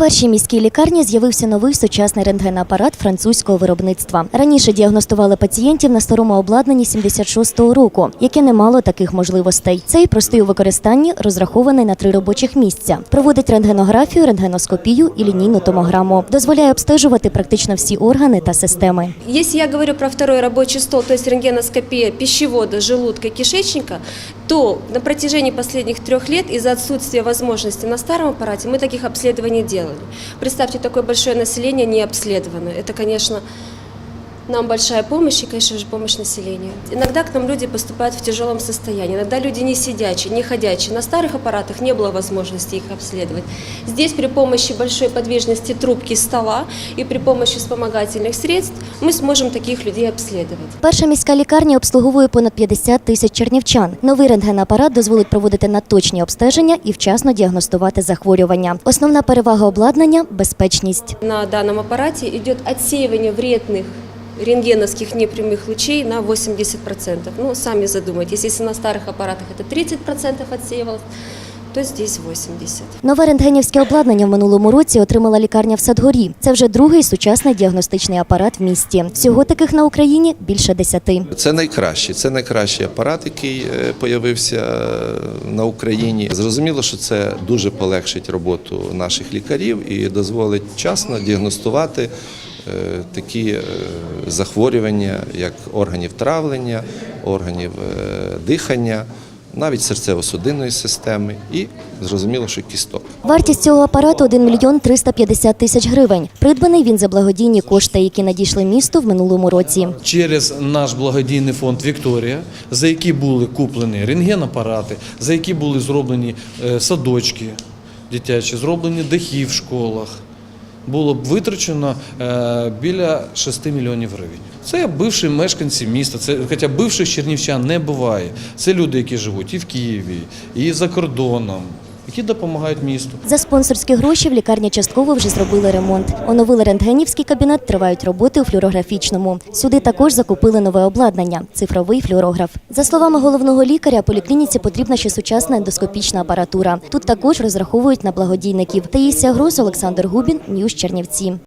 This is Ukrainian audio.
першій міській лікарні з'явився новий сучасний рентгенапарат французького виробництва. Раніше діагностували пацієнтів на старому обладнанні 76-го року, яке не мало таких можливостей. Цей простий у використанні розрахований на три робочих місця. Проводить рентгенографію, рентгеноскопію і лінійну томограму. Дозволяє обстежувати практично всі органи та системи. Если я говорю про второй рабочий стол, то есть рентгеноскопия пищевода, желудка кишечника, то на протяжении последних трех лет из-за отсутствия возможности на старом аппарате мы таких обследований делали. Представьте, такое большое население не обследовано. Это, конечно, нам большая помощь и, конечно же, помощь населению. Иногда к нам люди поступают в тяжелом состоянии, иногда люди не сидячие, не ходячие. На старых аппаратах не было возможности их обследовать. Здесь при помощи большой подвижности трубки стола и при помощи вспомогательных средств мы сможем таких людей обследовать. Перша міська лікарня обслуговує понад 50 тисяч чернівчан. Новий рентгенапарат дозволить проводити надточні обстеження і вчасно діагностувати захворювання. Основна перевага обладнання безпечність. На данном аппарате идет отсеивание вредных рентгеновских непрямых лучей на 80%. Ну, сами задумайтесь, если на старых аппаратах это 30% отсеивалось, то здесь 80%. Нове рентгенівське обладнання в минулому році отримала лікарня в Садгорі. Це вже другий сучасний діагностичний апарат в місті. Всього таких на Україні більше десяти. Це найкращий, це найкращий апарат, який е, появився е, на Україні. Зрозуміло, що це дуже полегшить роботу наших лікарів і дозволить вчасно діагностувати е, такі е, захворювання, як органів травлення, органів е, дихання, навіть серцево-судинної системи і зрозуміло, що кісток. Вартість цього апарату 1 мільйон 350 тисяч гривень. Придбаний він за благодійні кошти, які надійшли місту в минулому році. через наш благодійний фонд Вікторія, за які були куплені рентгенапарати, за які були зроблені е, садочки дитячі, зроблені дахи в школах. Було б витрачено е, біля 6 мільйонів гривень. Це бивші мешканці міста, це хоча бивших чернівчан не буває. Це люди, які живуть і в Києві, і за кордоном, які допомагають місту. За спонсорські гроші в лікарні частково вже зробили ремонт. Оновили рентгенівський кабінет, тривають роботи у флюорографічному. Сюди також закупили нове обладнання цифровий флюорограф. За словами головного лікаря, поліклініці потрібна ще сучасна ендоскопічна апаратура. Тут також розраховують на благодійників. Таїсія Грос, Олександр Губін, Ньюс Чернівці.